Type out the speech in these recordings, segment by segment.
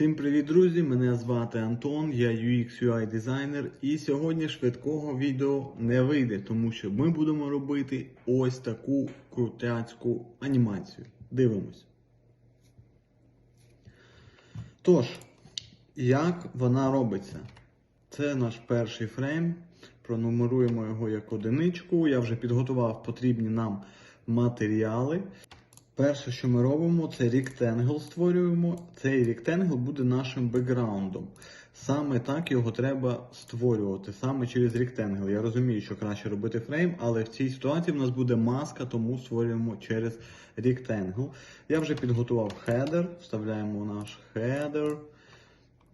Всім привіт, друзі! Мене звати Антон, я UX UI дизайнер, і сьогодні швидкого відео не вийде, тому що ми будемо робити ось таку крутяцьку анімацію. Дивимось. Тож, як вона робиться? Це наш перший фрейм. Пронумеруємо його як одиничку. Я вже підготував потрібні нам матеріали. Перше, що ми робимо, це ріктенгл створюємо. Цей ріктенгл буде нашим бекграундом. Саме так його треба створювати, саме через ріктенгл. Я розумію, що краще робити фрейм, але в цій ситуації в нас буде маска, тому створюємо через ріктенгл. Я вже підготував хедер, вставляємо наш хедер.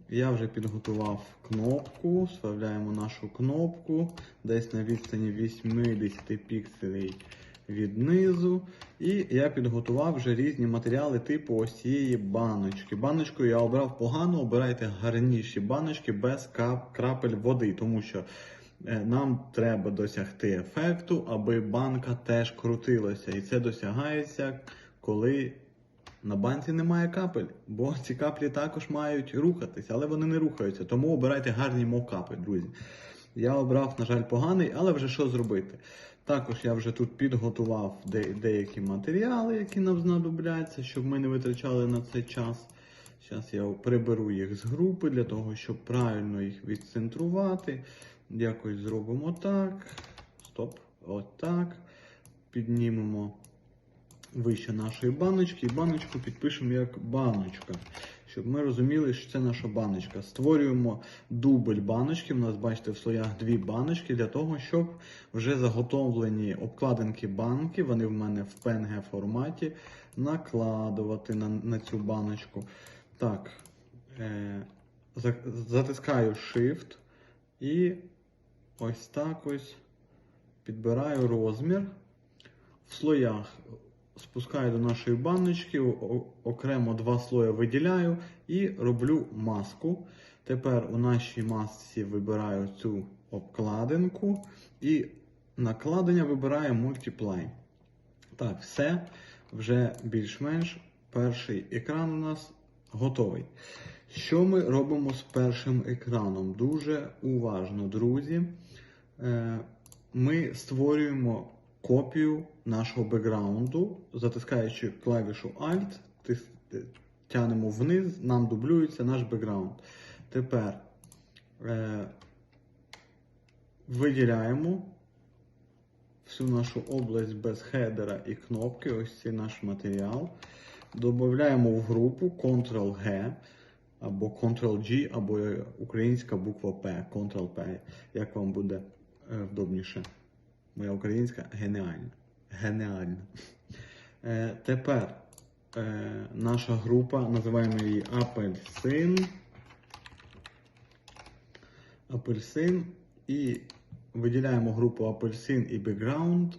Я вже підготував кнопку, вставляємо нашу кнопку десь на відстані 80 пікселей від низу. І я підготував вже різні матеріали типу ось цієї баночки. Баночку я обрав погано, обирайте гарніші баночки без крапель води, тому що е, нам треба досягти ефекту, аби банка теж крутилася. І це досягається, коли на банці немає капель, бо ці каплі також мають рухатися, але вони не рухаються. Тому обирайте гарні мокапи, друзі. Я обрав, на жаль, поганий, але вже що зробити. Також я вже тут підготував де- деякі матеріали, які нам знадобляться, щоб ми не витрачали на це час. Зараз я приберу їх з групи для того, щоб правильно їх відцентрувати. Якось зробимо так. Стоп. Отак. Піднімемо вище нашої баночки і баночку підпишемо як баночка. Щоб ми розуміли, що це наша баночка. Створюємо дубль баночки. У нас, бачите, в слоях дві баночки для того, щоб вже заготовлені обкладинки банки, вони в мене в PNG форматі, накладувати на, на цю баночку. Так, е, затискаю Shift і ось так ось підбираю розмір. В слоях спускаю до нашої баночки, окремо два слої виділяю і роблю маску. Тепер у нашій масці вибираю цю обкладинку і накладення вибираю Multiply. Так, все вже більш-менш перший екран у нас готовий. Що ми робимо з першим екраном? Дуже уважно, друзі. Е, Ми створюємо копію нашого бекграунду, затискаючи клавішу Alt, е, тянемо вниз, нам дублюється наш бекграунд. Тепер е, виділяємо всю нашу область без хедера і кнопки, ось цей наш матеріал. Додаємо в групу Ctrl-G або Ctrl-G, або українська буква P, Ctrl-P, як вам буде е, вдобніше. Моя українська геніальна. Геніальна. Е, тепер е, наша група, називаємо її апельсин. Апельсин. І виділяємо групу апельсин і бекграунд.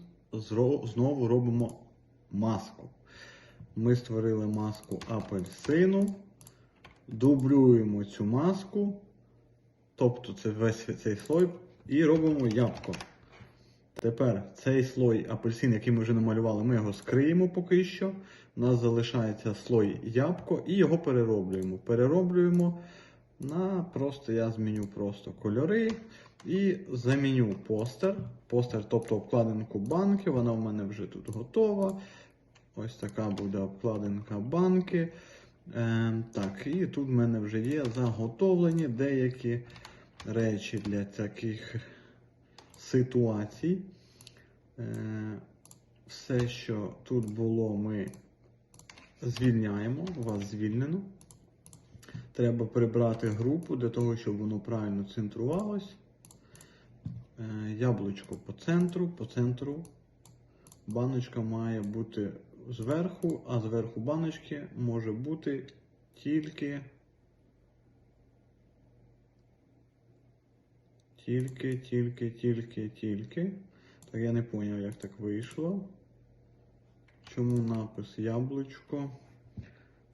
Знову робимо маску. Ми створили маску апельсину. Дублюємо цю маску. Тобто це весь цей слой. І робимо ябко. Тепер цей слой апельсин, який ми вже намалювали, ми його скриємо поки що. У нас залишається слой ябко і його перероблюємо. Перероблюємо на просто я зміню просто кольори і заміню постер. Постер, тобто обкладинку банки, вона в мене вже тут готова. Ось така буде обкладинка банки. Е, так, і тут в мене вже є заготовлені деякі речі для таких ситуацій. Е, все, що тут було, ми звільняємо. Вас звільнено. Треба прибрати групу для того, щоб воно правильно центрувалось. Е, Яблучко по центру, по центру. Баночка має бути зверху, а зверху баночки може бути тільки. Тільки, тільки, тільки, тільки. Так я не зрозумів, як так вийшло. Чому напис яблучко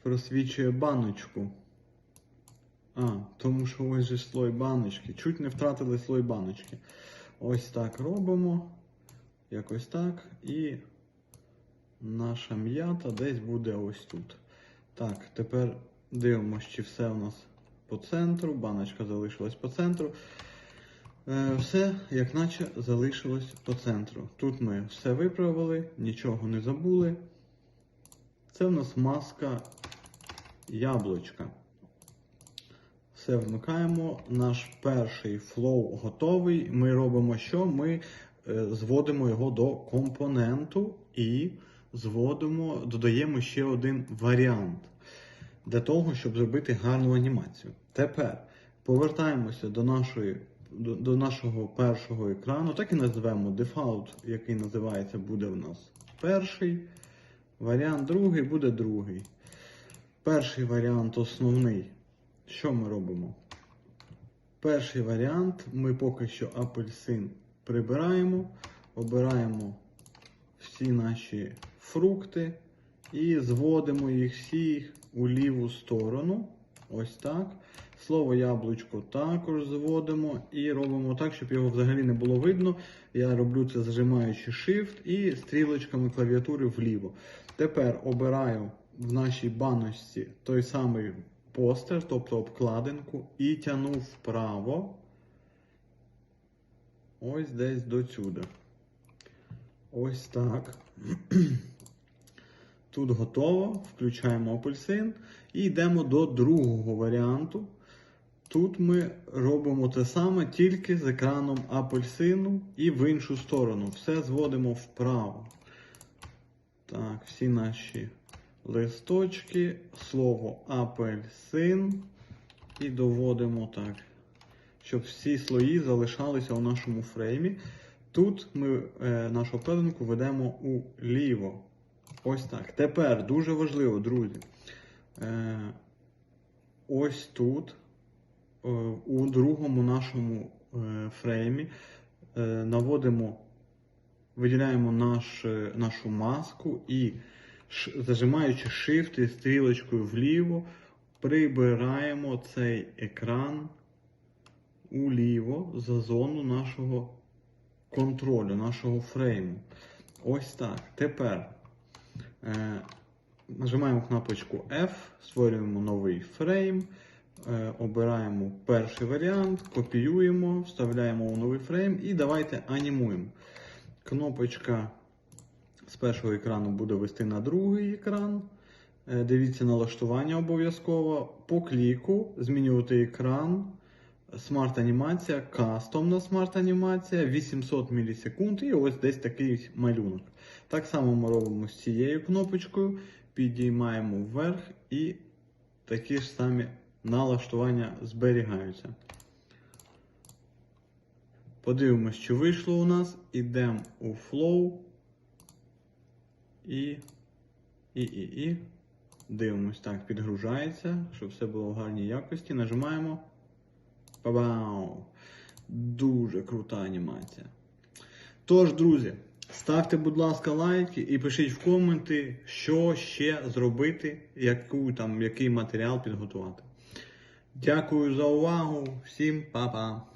просвічує баночку? А, тому що ось же слой баночки. Чуть не втратили слой баночки. Ось так робимо. Якось так. І наша м'ята десь буде ось тут. Так, тепер Дивимось, чи все у нас по центру. Баночка залишилась по центру. Е, Все, як наче, залишилось по центру. Тут ми все виправили, нічого не забули. Це в нас маска яблучка. Все вмикаємо. Наш перший флоу готовий. Ми робимо що? Ми е, зводимо його до компоненту і зводимо, додаємо ще один варіант для того, щоб зробити гарну анімацію. Тепер повертаємося до нашої. До, нашого першого екрану, так і назвемо дефаут, який називається, буде в нас перший. Варіант другий буде другий. Перший варіант основний. Що ми робимо? Перший варіант ми поки що апельсин прибираємо, обираємо всі наші фрукти і зводимо їх всіх у ліву сторону. Ось так. Слово яблучко також зводимо і робимо так, щоб його взагалі не було видно. Я роблю це зажимаючи Shift і стрілочками клавіатури вліво. Тепер обираю в нашій баночці той самий постер, тобто обкладинку, і тяну вправо. Ось десь до сюди. Ось так. Тут готово. Включаємо апельсин і йдемо до другого варіанту. Тут ми робимо те саме тільки з екраном апельсину і в іншу сторону. Все зводимо вправо. Так, всі наші листочки, слово апельсин. І доводимо так, щоб всі слої залишалися у нашому фреймі. Тут ми е, нашу пеленку ведемо у ліво. Ось так. Тепер дуже важливо, друзі. Е, ось тут, у другому нашому е, фреймі, е, наводимо, виділяємо наш, е, нашу маску і, зажимаючи Shift і стрілочкою вліво, прибираємо цей екран уліво за зону нашого контролю, нашого фрейму. Ось так. Тепер. Е, Нажимаємо кнопочку F, створюємо новий фрейм, е, обираємо перший варіант, копіюємо, вставляємо у новий фрейм і давайте анімуємо. Кнопочка з першого екрану буде вести на другий екран. Е, Дивіться налаштування обов'язково. По кліку змінювати екран. Смарт-анімація, кастомна смарт-анімація, 800 мілісекунд і ось десь такий малюнок. Так само ми робимо з цією кнопочкою, підіймаємо вверх і такі ж самі налаштування зберігаються. Подивимось, що вийшло у нас. Ідемо у Flow і, і, і, і. Дивимось, так, підгружається, щоб все було в гарній якості. Нажимаємо. Па-бау! Дуже крута анімація. Тож, друзі, ставте, будь ласка, лайки і пишіть в коменти, що ще зробити, яку, там, який матеріал підготувати. Дякую за увагу. Всім па-па!